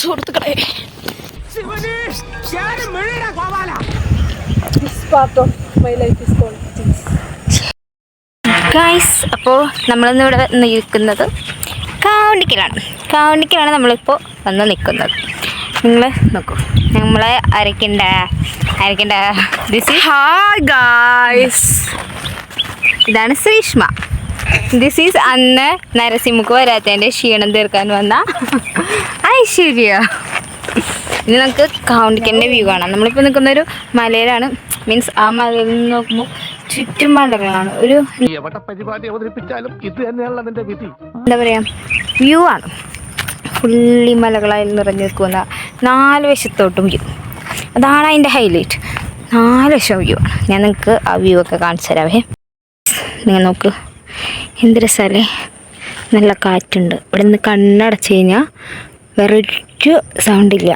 സുഹൃത്തുക്കളെ. ഗായ്സ് അപ്പോൾ നമ്മളിന്ന് ഇവിടെ നിൽക്കുന്നത് കാവണ്ടിക്കലാണ്. കാവണ്ടിക്കലാണ് നമ്മളിപ്പോൾ വന്ന് നിൽക്കുന്നത്. നിങ്ങൾ നോക്കൂ. നമ്മളെ അരയ്ക്കണ്ട അരയ്ക്കണ്ട ദിസ് ഈസ് ഹായ് ഗായ്സ് ഇതാണ് ശ്രീഷ്മ ദിസ് ഈസ് അന്ന് നരസിംഹക്ക് വരാത്തതിന്റെ ക്ഷീണം തീർക്കാൻ വന്ന ഐശ്വര്യ ഇനി നമുക്ക് കൗണ്ടിക്കന്റെ വ്യൂ കാണാം. നമ്മളിപ്പോൾ നിൽക്കുന്ന ഒരു മലയിലാണ്. മീൻസ് ആ മലയിൽ നിന്ന് നോക്കുമ്പോൾ ചുറ്റും മലകളാണ്. ഒരു എന്താ പറയാ? വ്യൂ ആണ്. ഫുള്ളി മലകളായി നിറഞ്ഞു നിൽക്കുന്ന നാല് വശത്തോട്ടും വ്യൂ. അതാണ് അതിന്റെ ഹൈലൈറ്റ്. നാല് വശം വ്യൂ ആണ്. ഞാൻ നിങ്ങൾക്ക് ആ വ്യൂ ഒക്കെ കാണിച്ചു തരാവേ. നിങ്ങൾ നോക്ക്. എന്ത് രസമല്ലേ നല്ല കാറ്റുണ്ട്. ഇവിടെ നിന്ന് കണ്ണടച്ച് കഴിഞ്ഞാൽ വേറെ ഒരു സൗണ്ടില്ല.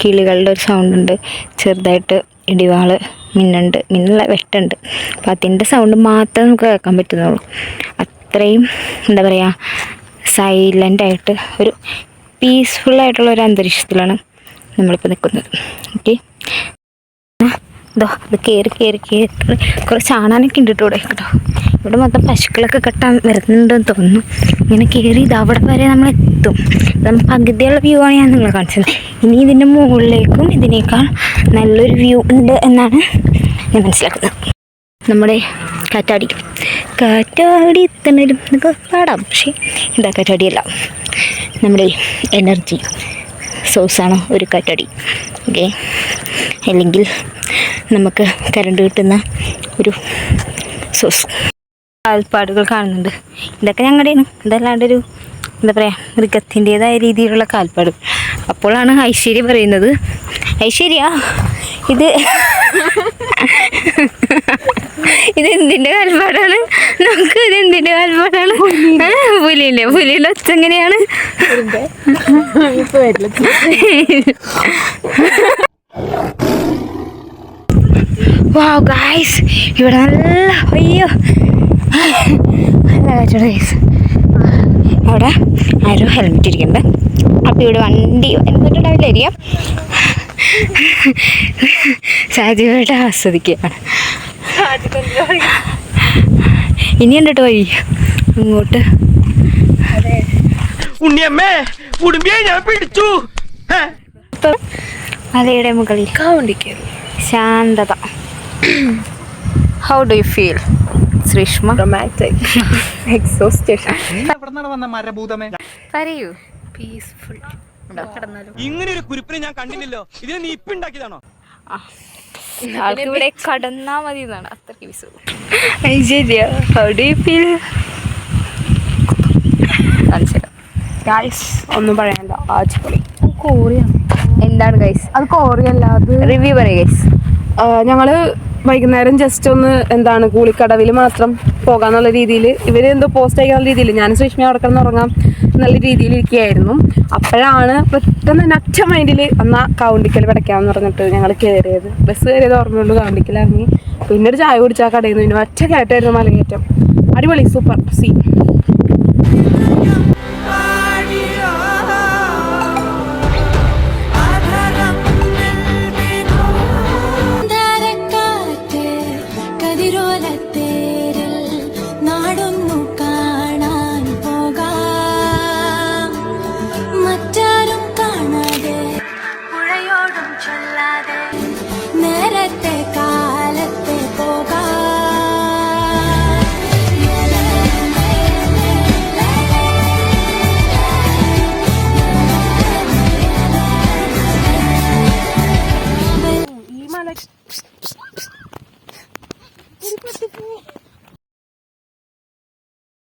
കിളികളുടെ ഒരു സൗണ്ട് ഉണ്ട് ചെറുതായിട്ട് ഇടിവാൾ മിന്നുണ്ട് മിന്നല്ല വെട്ടുണ്ട്. അപ്പോൾ അതിന്റെ സൗണ്ട് മാത്രമേ നമുക്ക് കേൾക്കാൻ പറ്റുന്നുള്ളൂ. അത്രയും എന്താ പറയുക സൈലന്റായിട്ട് ഒരു പീസ്ഫുള്ളായിട്ടുള്ള ഒരു അന്തരീക്ഷത്തിലാണ് നമ്മളിപ്പോൾ നിൽക്കുന്നത്. ഓക്കെ ഇതോ ഇത് കയറി കയറി കയറി കുറേ ചാണാനൊക്കെ ഉണ്ട് കേട്ടോ ഇവിടെ കേട്ടോ ഇവിടെ മൊത്തം പശുക്കളൊക്കെ കെട്ടാൻ വരുന്നുണ്ടെന്ന് തോന്നുന്നു. ഇങ്ങനെ കയറി ഇത് അവിടെ വരെ നമ്മൾ എത്തും. നമ്മൾ പകുതിയുള്ള വ്യൂ ആണ് ഞാൻ നിങ്ങളെ കാണിച്ചത്. ഇനി ഇതിന്റെ മുകളിലേക്കും ഇതിനേക്കാൾ നല്ലൊരു വ്യൂ ഉണ്ട് എന്നാണ് ഞാൻ മനസ്സിലാക്കുന്നത്. നമ്മുടെ കാറ്റാടി. കാറ്റാടി തന്നെ പാടാം. പക്ഷേ എന്താ കാറ്റാടിയല്ല നമ്മുടെ എനർജി സോഴ്സാണ് ഒരു കാറ്റാടി. ഓക്കെ അല്ലെങ്കിൽ നമുക്ക് കരണ്ട് കിട്ടുന്ന ഒരു സോഴ്സ് കാൽപ്പാടുകൾ കാണുന്നുണ്ട്. ഇതൊക്കെ ഞങ്ങളുടെയാണ്. ഇതല്ലാണ്ട് ഒരു എന്താ പറയുക മൃഗത്തിന്റെതായ രീതിയിലുള്ള കാൽപ്പാട്. അപ്പോഴാണ് ഐശ്വര്യ പറയുന്നത്. ഐശ്വര്യ ഇത് ഇത് എന്തിന്റെ കാൽപ്പാടാണ്? നമുക്ക് ഇത് എന്തിന്റെ കാൽപ്പാടാണ്? പുലിയില്ലേ പുലിയുടെ ഒച്ച എങ്ങനെയാണ്? വാവ് ഗായ്സ് ഇവിടെ നല്ല അയ്യോ. നല്ല കാറ്റുണ്ട് ഗൈസ് അവിടെ ആരോ ഹെൽമെറ്റ് ഇരിക്കുന്നുണ്ട്. അപ്പോൾ ഇവിടെ വണ്ടി എന്നിട്ടുണ്ടാവില്ലായിരിക്കാം സാധ്യമായിട്ട് ആസ്വദിക്കുകയാണ്. ഇനി കണ്ടിട്ട് വഴി? ഇങ്ങോട്ട്. ഉണ്ണിയമ്മേ ഉടുമ്പിയെ ഞാൻ പിടിച്ചു. മലയുടെ മുകളിൽ. ശാന്തത. How do you feel Sreeshma romantic exhaustion പറയൂ. പീസ്ഫുൾ ഇങ്ങനെ ഒരു കുരിപ്പിനെ ഞാൻ കണ്ടില്ലല്ലോ. ഇതിനെ നീ ഇപ്പൊ ഉണ്ടാക്കിയതാണോ? ആൾക്ക് കടന്നാ മതി എന്നാണ് അത്രയ്ക്ക് ശരിയാ how do you feel guys ഒന്നും പറയണ്ട. ആച്ചുപൊളി കോറിയാണ് എന്താണ് ഗൈസ് അത് കോറിയല്ല അത് റിവ്യൂ പറയൂ ഗൈസ് ഞങ്ങൾ വൈകുന്നേരം ജസ്റ്റ് ഒന്ന് എന്താണ് കൂളിക്കടവിൽ മാത്രം പോകാന്നുള്ള രീതിയിൽ ഇവർ എന്തോ പോസ്റ്റ് അയക്കാനുള്ള രീതിയിൽ ഞാൻ സുഷ്മ അവിടെ കിടന്ന് ഉറങ്ങാം എന്നുള്ള രീതിയിൽ ഇരിക്കുകയായിരുന്നു. അപ്പോഴാണ് പെട്ടെന്ന് തന്നെ ഒറ്റ മൈൻഡിൽ എന്നാ കൗണ്ടിക്കൽ പിടയ്ക്കാന്ന് പറഞ്ഞിട്ട് ഞങ്ങൾ കയറിയത് ബസ് കയറിയത് ഓർമ്മയുള്ളൂ കൗണ്ടിക്കൽ ഇറങ്ങി പിന്നെ ഒരു ചായ കുടിച്ചാൽ കടയിൽ നിന്ന് പിന്നെ ഒറ്റ കയറ്റായിരുന്നു മലകയറ്റം അടിപൊളി സൂപ്പർ സീ നാടൊന്നു